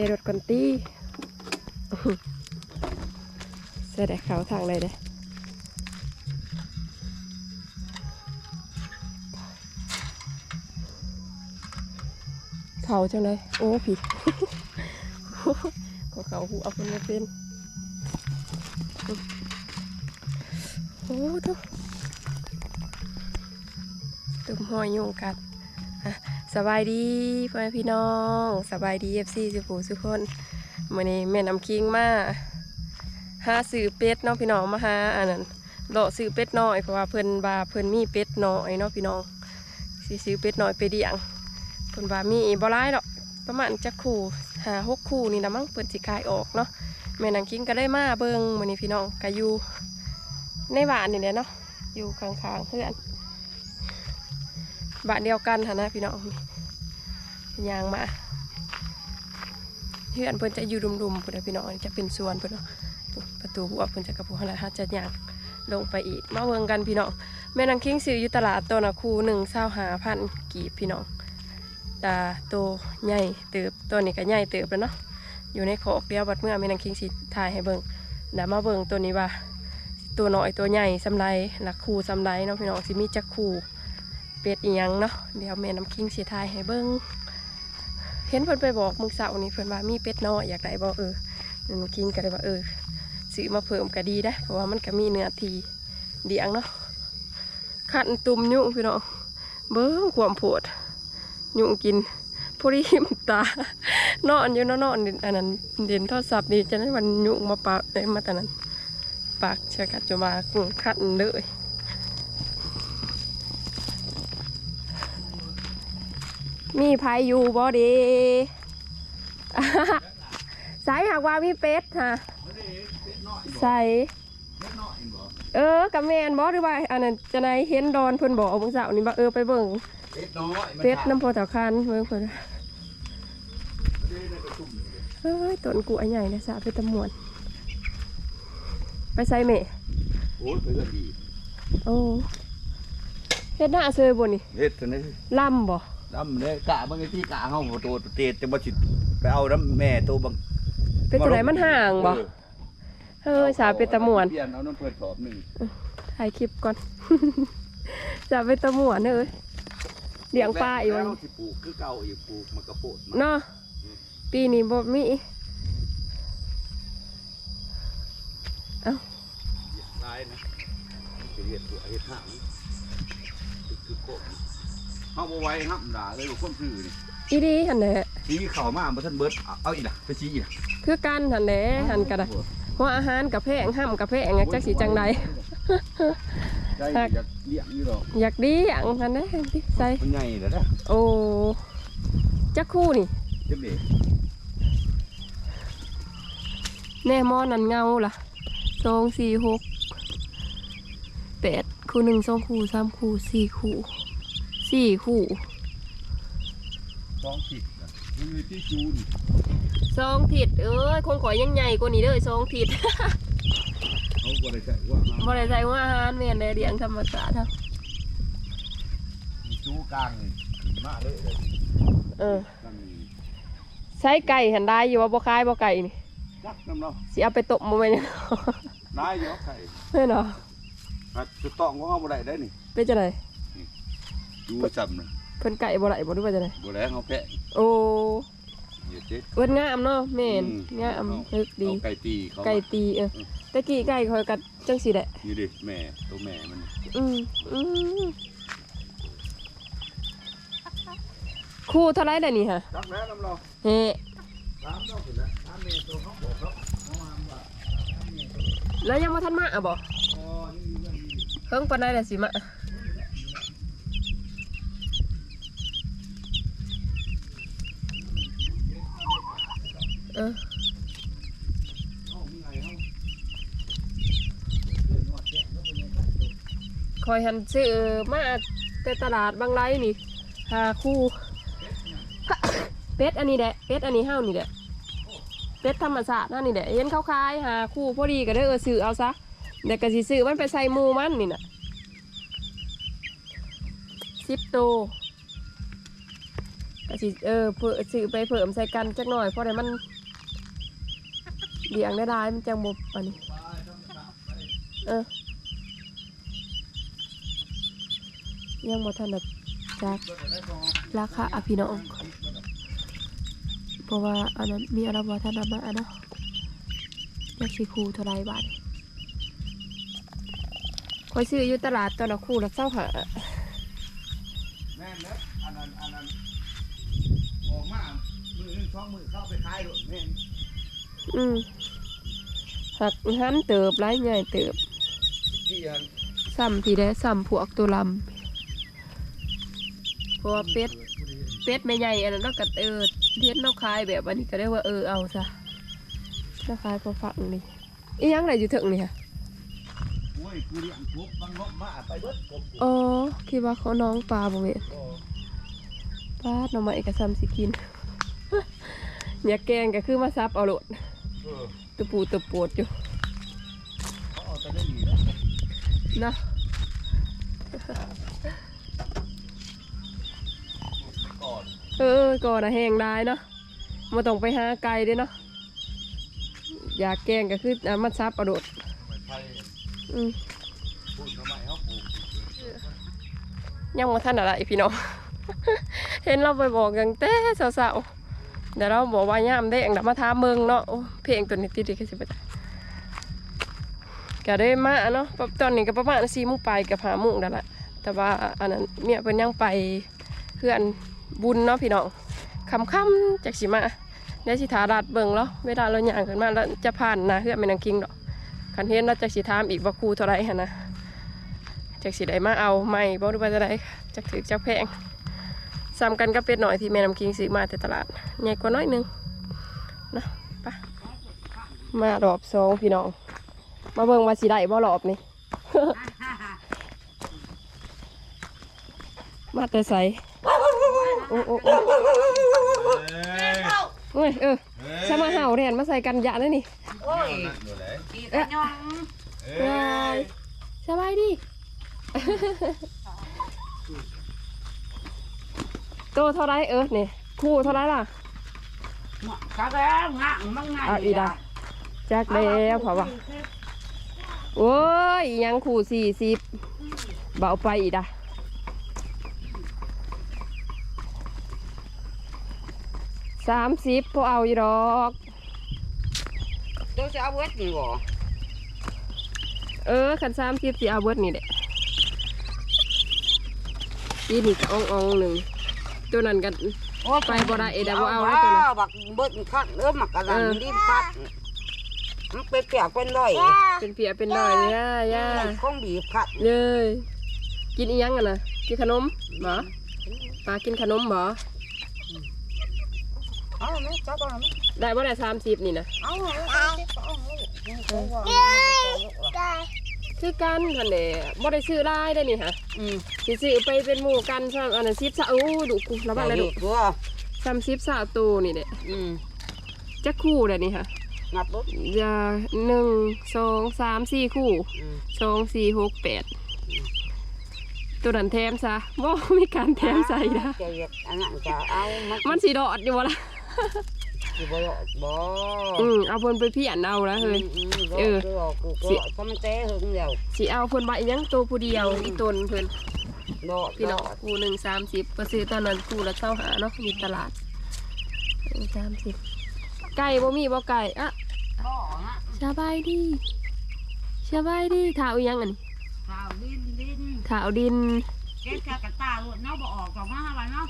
เจรถก่อนตี้เสด็จเขาทางเลยเด้เขาจังเลย โอ้ผีก็เขาหูเอาคนมาเป็นโอ้ทุกตุ่มหอยยุงกัด สบายดีพ่อแม่พี่น้องสบายดีเอฟซีสุภูสุกคนมื่อนี้แม่น้ำคิงมาหาซื้อเป็ดเนาะพี่น้องมาหาอันนั้นเลาะซื้อเป็ดน้อยเพราะว่าเพิ่นบาเพิ่นมีเป็ดน้อยเนาะพี่น้องสิซื้อเป็ดน้อยไปเลี้ยงเพิ่นบามีบ่ร้ายดอกประมาณจักคู่หาหกคู่นี่นะมั้งเปิดสิกายออกเนาะแม่นางคิงก็ได้มาเบิงมื้อนี้พี่น้องก็อยู่ในบ้านนี่แหละเนาะอยู่ข้างๆเพื่อน บ้านเดียวกันหั่นนะพี่น้องยางมาเพื่อนเพิ่นจะอยู่รุมๆพุ่นนพี่น้องจะเป็นสวนเพิ่นเนประตูหัวเพิ่นจะกระพุ้งแล้วฮะจะยางลงไปอีกมาเบิงกันพี่น้องแม่นางคิงซื้ออยู่ตลาดตัวนะคูหนึ่งเศร้าหาพันกีบพี่น้องตาโตใหญ่เติบตัวนี้ก็ใหญ่เติบแล้วเนาะอยู่ในขอกเดียวบัดเมื่อแม่นางคิงสิถ่ายให้เบิ่งเดี๋ยวมาเบิ่งตัวนี้ว่าตัวน้อยตัวใหญ่สำไรหลักคูสำไรเนาะพี่น้องสิมีจักคู เป็ดอียังเนาะเดี๋ยวแม่น้ำคิงสิถ่ายให้เบิ่งเห็นเพิ่นไปบอกมึงเสาร์นี่เพิ่นว่ามีเป็ดน้อยอยากได้บ่เออแม่น้ำคิงก็เลยว่าเออซื้อมาเพิ่มก็ดีได้เพราะว่ามันก็มีเนื้อทีเดียงเนาะขันตุ่มยุ่งพี่น้องเบิ่งความโผดยุงกินพอดีหิมตานอนอยู่เนาะนอนอันนั้นเด่นโทรศัพท์ดีจะได้วันยุงมาปากได้มาแต่นั้นปากเชื่อกัดจะมากุ้งคัดเลย มีพายอยู่บ่ดีสายหากว่ามีเป็ดฮะใส่เออกับแมนบอหรือว่าอันนั้นจะไหนเห็นดอนเพิ่นบอกเบิ่งสาวนี่ว่าเออไปเบิ่งเป็ดน้อยเป็ดน้ำพอต่อคันเมืองเพิ่นเฮ้ยต้นกูอันใหญ่นะสาเป็นตำมวนไปใส่เมโอ้ยเพื่อนดีโอ้เฮ็ดหน้าเซยบ่นี่เฮ็ดตัวนี้ล่ำบ่ ดำเลยกะบางทีกะเฮาบ่ตัวเตะจะบ่สิไปเอาน้ำแม่ตัวบางเป็นจังไดมันห่างบ่เออเฮ้ยสาเป็นตำมวนเปลี่ยนเอาน้ำเพิ่นสอบหนึงถ่ายคลิปก่อนสาเป็นตำมวนเอ้ยเลี้ยงปลาอีกแล้วันวสิปลูกคือเก่าอีกปลูกมันกระโปดมาเนาะปีนี้บ่มีลายนะสิเฮ็ดหัวเฮ็ดหางคือคือโคตร เฮาบ่ไหวห้ำด่าเลยว่าคนซื้อนี่อีดีหั่นแหละสีเข้ามาบ่ทันเบิดเอาเอาอีกล่ะไปสีอีกล่ะคือกันหั่นแหละหั่นก็ได้หัวอาหารกับแพงห้ำกับแพงอะจักสิจังใด ได้อยากเลี้ยงอยู่ดอกอยากดีอย่างนั้นนะใส่มันใหญ่แล้วนะโอ้จักคู่นี่เจ็บเด้แน่มอนันเงาล่ะสองสี่หกแปดคู่หนึ่งสองคู่สามคู่สี่คู่ สี่คู่สองผิดน่ะมันมีที่จูนสองทิศเอ้ยคงขอยยังใหญ่กว่านี้เด้อสองทิศเขาบ่ได้ใส่ว่ามาบ่ได้ใส่ว่าอาหารเมียนได้เลี้ยงธรรมชาติครับมีจูกลางนี่ขึ้นมาเลยเลยเออนั่นนี่ใช้ไก่หันได้อยู่ว่าบ่คายบ่ไก่นี่จักน้ำเนาะสิเอาไปตบมาไหมเนี่ยนายเยอะไข่แม่นเนาะอะจะต้องว่าเอาบ่ได้ได้นี่เป็นจังได ดูจำนะเพิ่นไก่บ่ได้บ่รู้ว่าจังไดบ่ได้เขาแพะโอ้เดี๋ยวเจ๊เพิ่นงามเนาะแม่นอืมงามลึกดี เอาไก่ตีเขาไก่ตีเอออมตะกี้ไก่คอยกัดจังสีแหละนี่ดิแม่ตัวแม่มันอืมอืมคู่เท่าไรเลยนี่ฮะจักแล้วน้ำเราเฮ้ตามเราขึ้นแล้วตามแม่ตัวเขาบอกเขาเขามาว่าแล้วยังมาทันมาอะบ่อ๋อนี่เรื่องนี้เพิ่งปานได้แต่สิมา อออคอยหันซื้อมาแต่ตลาดบางไรนี่ หาคู่ เป็ดอันนี้แหละ เป็ดอันนี้ห้าวนี่แหละ เป็ดธรรมศาสตร์นั่นนี่แหละเห็นเขาขายหาคู่พอดีก็ได้เออซื้อเอาซะเดี๋ยวก็สิซื้อมันไปใส่หมูมันนี่น่ะสิบโตก็สิเออเพิ่มซื้อไปเพิ่อมใส่กันจักหน่อยเพราะได้มัน เลี้ยงได้หลายมันจังบอันนี้ เออยังบ่ทันได้จักราคาอะพี่น้องเพราะว่าอันนั้นมีอะไรบ่ทันด้มาอะเนาะอยากสิคูเท่าไรบาทคอยซื้ออยู่ตลาดตอนละคู่ละเจ้าหาแม่นแล้วอันนั้นอันนั้นออกมามือหนึ่งสองมือเข้าไปขายโดดแม่น อืมหักหันเติบไรใหญ่เติบที่อันซ้ำพี่ได้ซ้ำพวกตัวลำเพราะว่าเป็ดเป็ดไม่ใหญ่อันนั้นเราก็เออเลี้ยนเราขายแบบอันนี้ก็ได้ว่าเออเอาซะเราขายพอฟังนี่อีหยังไรอยู่ถึงนี่ค่ะโอ้ยกูเลี้ยงกบมันงบมาไปเบิดกบอ๋อคิดว่าเขาน้องปลาบ่เว้ยโอ้ปลาหน่อไม้กับซ้ำสิกิน อย่าแกงก็คือมาซับเอาโลดเออ ตะปูตะปวดอยู่เขาเอาแต่ได้ดีแล้วเนาะก่อนเออก่อนนะแห้งได้เนาะมาต้องไปหาไก่เด้วยเนาะอยากแกงก็คือเอามาซับเอาโลดไม่ไทยอืมพูดทำไมเขาปลูกยังมาท่านอะไรพี่น้อง เห็นเราไปบอกกันแต่สาวๆ เดี๋ยวเราบอกว่าย่ามได้เองเดี๋ยวมาทาเมืองเนาะเพลงตัวนี้ติดดีขึ้นสิบจ้ะก็ได้มาเนาะตอนนี้ก็ประมาณสี่มุงไปกับหามุงนั่นแหละแต่ว่าอันนั้นเมียเพิ่นยังไปเพื่อนบุญเนาะพี่น้องคำค่ำจากสิมาเดี๋ยวสิถาดัดเบิ่งแล้วเวลาเราย่างขึ้นมาแล้วจะผ่านนะเพื่อนแม่นางคิงดอกคันเห็นเราจะสิถามอีกว่าครูเท่าไรหั่นนะจากสิได้มาเอาไม่บ่รู้ว่าจะได้จากถือจากแพง ซ้ำกันก็เป็ดหน่อยที่แม่น้ำคิงซื้อมาแต่ตลาดใหญ่กว่าน้อยหนึงนะไปะมารอบสองพี่น้อง มาเบิ่งว่าสิได้บ่รอบนี่ มาแต่ใสโอ้โอ้โอ้เอ้ยโอ้ยเออใช่มาเห่าแทนมาใส่กันยะแล้วนี่โอ้ยนั่นอยู่ไหนอีตาหยองเอ้ยสบายดี โตเท่าไรเออเนี่ยคู่เท่าไรล่ะกะแล้วงะมังไงอะอีดาจักแล้วเพราะว่าโอ้ยอีหยังขู่สี่สิบเบาไปอีดาสามสิบพอเอาอีดอกตัวจะเอาเวทนี่บ่เออคันสามสิบสิเอาเบิดนี่แหละอีนี่ก็อ่องอ่องๆหนึ่ง ตัวนั้นกันโอ้ไปบ่ได้เอ็ดอะบ่เอาแล้วตัวนั้นบักเบิดคักเออมักกะลันเออรีบคักมันเป็นเปียกเป็นร้อยเป็นเปียเป็นดอยเนี่ยย่าคงบีบคักเลยกินอีหยังกันนะกินขนมบ่ปลากินขนมบ่เอาไหมจับเอาไหมได้บ่ได้สามสิบนี่นะเอาไหมเอาไหม คือกันทันเดบ่ได้ซื้อได้ได้นี่ฮะอืมสิซื้อไปเป็นหมู่กันซ้ำอันนั้นสิบสาโอ้ดุกูระวังเลยดุตัวซ้ำสิบสาตัวนี่เด้อืมจักคู่เลยนี่ฮะงับรถจะหนึ่งสองสามสี่คู่อืมสองสี่หกแปดตัวนั้นแถมซะบ่มีการแถมใส่นะจะเย็ดอันนั้นจะเอามัมันสีดอดอยู่บ่ล่ะ สิบ่บ่บ่อืมเอาเพิ่นไปเพี้ยนเอาละเฮ้ย เอเอออกูก็ก็มันเต้หึงเดียวสิเอาเพิ่นใบยังตัวผู้เดียวอีตนเพิ่นบ่พี่น้องคู่หนึ่งสามสิบก็ซื้อตอนนั้นคู่ละเท่าหาเนาะมีตลาดสามสิบไก่บ่มีบ่ไก่อะบ่ฮะสบายดีสบายดีถาวอีหยังอันนี้ข่าวดินดินถาวดินเก็บแค่กระตาหลุดเนาะบ่ออกกับมาหาวันเนาะ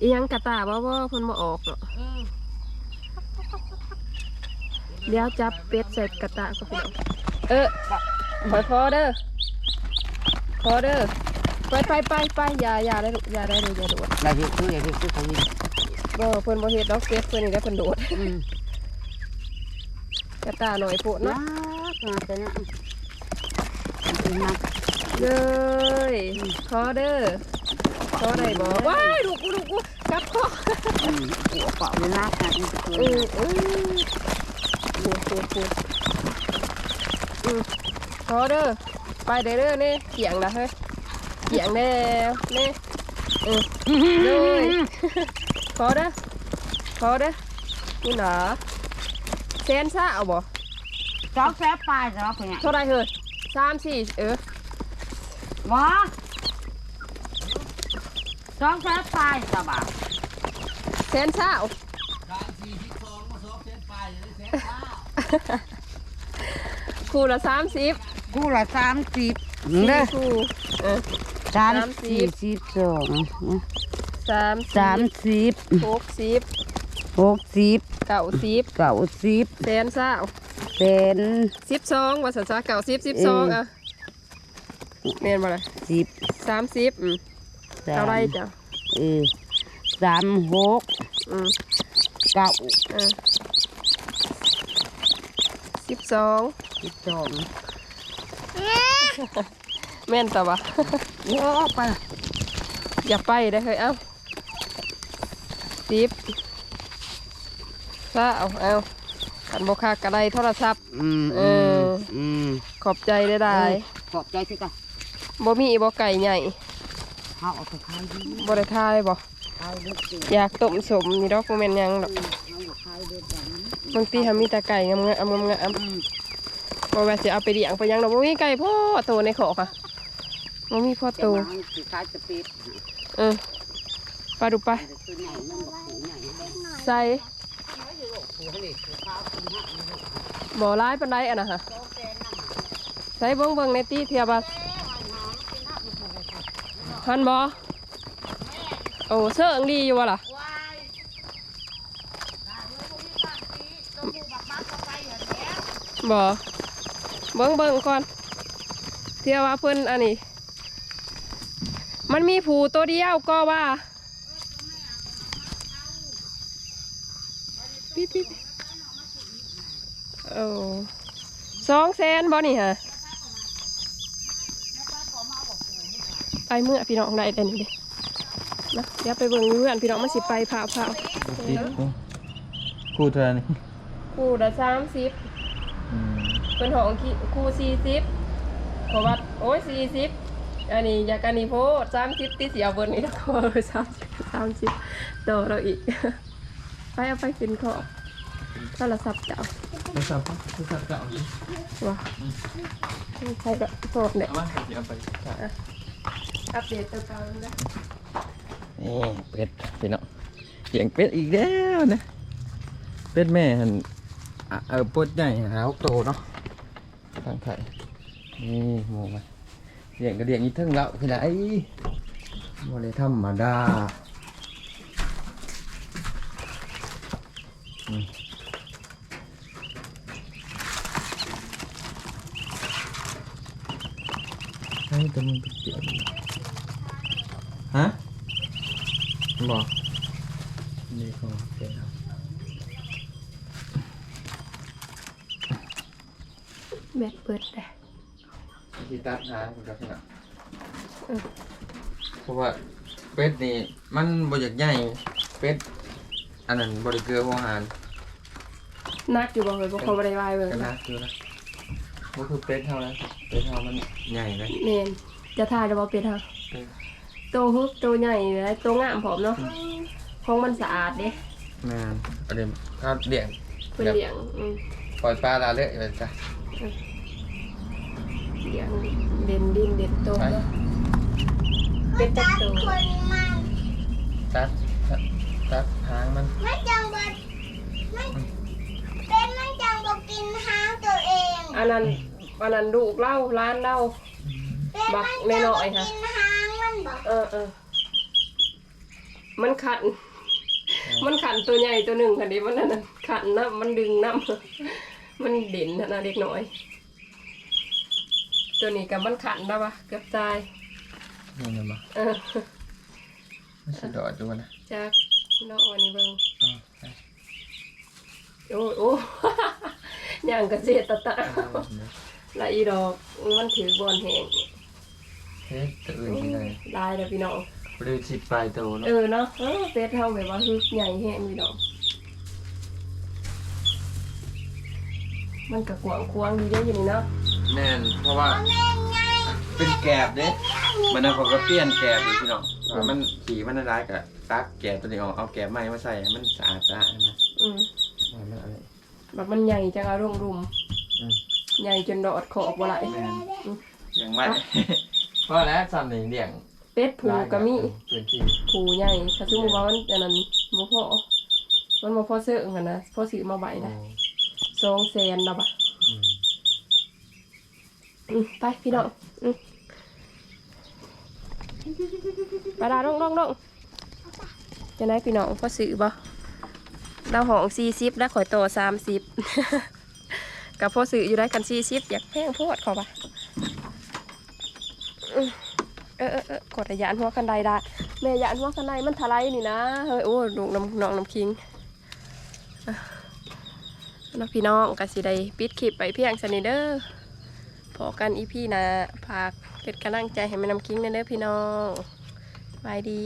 อีหยังกระตาบ่บ่เพิ่นบ่ออกเนาะเออ เดี๋ยวจับเป็ดใส่กระตาก็พี่น้องเออขอยพอเด้อพอเด้อไปไปไปไปอย่าอย่าได้ลูกอย่าได้เลยอย่าโดดได้ที่คือได้ที่คือเขาวินบ่เพิ่นบ่เฮ็ดดอกเป็ดเพิ่นนี่ได้เพิ่นโดดอืมกระตาหน่อยโพดนะเนาะมาแต่เนี่ยเป็นมาเลยขอเด้อขอได้บ่ว้ายดูกูดูกูกลับคออืมหัวเปล่าเลยนะนะนี่คืออือ อือปูปูปูอือขอเด้อไปเด้อเด้อนี่เกี่ยงละเฮ้ยเกี่ยงแล้วนี่เออเลยขอเด้อขอเด้อนี่หนาแสนซ่าเอาบ่สองแสบปลายจ้ะเพื่อนเท่าไรเฮ้ยสามสี่เออวะสองแสบปลายจ้ะบ่าวแสนซ่าเอา คู่ละสามสิบคู่ละสามสิบสี่เด้อคู่เออ สามสามสิสี่บ สิบสองสามสามสิบสิบหกสิบหกสิบเก้าสิบเก้าสิบแสนซ่าเป็นสิบสองว่าสันซะเก้าสิบสิบสองเอออะเมนบ่เลยสิบสามสิบอืมสาเท่าไรมจ้ะเออสามหกอืมเก้าเออ สิบสองสิบสองแม่นแต่ว่าโอ้ไปอย่าไปได้อเฮ้ยเอ้าสิบซาเอาเอาขันบกคากระไดโทรศัพท์อืมเออือมอืมขอบใจได้ได้ขอบใจสิกันบ่มีบ่ไก่ใหญ่เขาเอาไปขายดีบ่ได้ทายบ่ขายเด็ดเด็ดอยากต้มสมนี่ดอกบ่แม่นหยังดอกเขาบอกขายเด็ดแบบนั้นบางทีทำมีแต่ไก่งามๆงามงามอืมๆบ่ว่าสิเอาไปเลี้ยงไปหยังดอกบ่มีไก่พ่อโตในขอกค่ะบ่มีพ่อแต่โตว่ามันสิขายจะปิดเออไปดูไปตัวใหญ่มันบอกผูใหญ่ใส่ผูเขาเลยผูขาวผูห้าผูหกบ่ร้ายปานใดอะนะฮะใส่เบิ่งเบิ่งในตี้เทียบว่าหันบ่โอ้เสื้ออังดีอยู่วะล่ะ บ่เบิ่งเบิ่งก่อนเทียว่าเพิ่นอันนี้ มันมีผูตัวเดียวก็ว่าปิ๊บปิ๊บโอ้สองแสนบ่นี่ฮะไปเมื่อพี่น้องได้แต่นี่เด้นะเดี๋ยวไปเบิ่งอยู่เพื่อนพี่น้องมาสิไปผ่าผ่าติดกูเท่านี้คู่ละสามสิบอืม เป็นของขี้คู่สี่สิบเพราะว่าโอ้ยสี่สิบอันนี้อยากอันนี้โพดสามสิบที่เสียเบนนี้แล้วก็สามสิบสามสิบต่อเราอีก ไปเอาไปกินขอบโทรศัพท์เจ้าโทรศัพท์โทรศัพท์เก่าดิว้าใครก็โทษเนี่ยเอามาเดี๋ยวเอาไปครับอัปเดตตัวเก่าแล้วนี่เป็ดพี่น้องเสียงเป็ดอีกแล้วนะเป็ดแม่หันอะเออปดใหญ่หาวโตเนาะ ทางไข่นี่หมูมาเลี้ยงก็เลี้ยงอีเทิงแล้วคือไหนบ่ได้ธรรมดาอืมให้ตัวมันไปเปลี่ยนฮะบอกนี่ก็เป็นครับ แบตเปิดได้ที่ตัดหางกับขนาดเออเพราะว่าเป็ดนี่มันบริจากใหญ่เป็ดอันนั้นบริเกลือหัวอาหารนักอยู่บ่เลยบ่คนบ่ได้วายเบิ่งก็น่าคือนะก็คือเป็ดเท่านั้นเป็ดเท่ามันใหญ่เลยแม่นจะถ่ายได้บ่เป็นฮะเออตัวฮึกตัวใหญ่เลยตัวงามพร้อมเนาะของมันสะอาดเด้แม่นอันนี้ถ้าเลี้ยงเพิ่นเลี้ยงอืมปล่อยปลาลาเละเลยจ้ะ เลี้ยงเด่นดินเด่นโตไปเนาะเป็นจักโตตัดตัดตัดหางมันไม่จังบดไม่เป็นไม่จังบดกินหางตัวเองอันนั้นอันนั้นลูกเล่าร้านเล่า เป็นบักไม่จัน้งอบยดๆค่ะ กินหางมันบอกเออเออมันขัน มันขันตัวใหญ่ตัวหนึ่งค่ะดิมันนั่นน่ะขันน้ำมันดึงน้ำ มันเด่นนะเด็กน้อย ตัวนี้กับมันขันแล้ววะเกือบตายนี่มันมาเออไม่ใช่ดอดดูนะจากน้องอันนี้เบิ่งอ๋อไปโอ้ยโอ้อย่างกระเจตะตะละอีดอกมันถือบอลแหงเฮ้ยตัวอื่นที่ไหนลายเด้อพี่น้องบริสิบปลายตัวเนาะเออเนาะเออเฟซเท่าแบบว่าคือใหญ่แห้งพี่น้อง มันกระกวางควางดีได้อยินเนาะแม่นเพราะว่าแม่ไงเป็นแกบเด้มันน่ะเขาก็เปลี่ยนแกบเลยพี่น้องว่ามันขี่มันร้ายกับตักแกะตัวนี้ออกเอาแกะใหม่มาใส่ให้มันสะอาดสะอาดนะอืมว่ามันอะไรแบบมันใหญ่จังเอารุมรุมอืมใหญ่จนดอดขอบบ่ไหลแม่นยังไม่พอแล้วซ้ำนี่เลี้ยงเป็ดผูก็มีพื้นที่ผูใหญ่ถ้าสมมุติว่ามันอันนั้นบ่พอมันบ่พอเสื้อกันนะพอซื้อมาใบได้ส องแสนแล้วบ่ะอืมอืมไปพี่น้องอืมไปลาลงลงลงจะไหนพี่น้องพอซื้อบ่เราห้อง40แล้วข่อยโต30กับพอซื้ออยู่ได้กัน40อยากแพงโพดเขาปะอืมเออเออเออกดระยานหัวคันไดได้แม่ยานหัวคันไดมันทลายนี่นะเฮ้ยโอ้ลูกน้ำน้องน้ำคิงอะ น้องพี่น้องกันสิได้ปิดคลิปไปเพียงสนิเด้อพอกันอีพี่นะฝากเป็นกำลังใจให้แม่น้ำคิงเด้อพี่น้องบายดี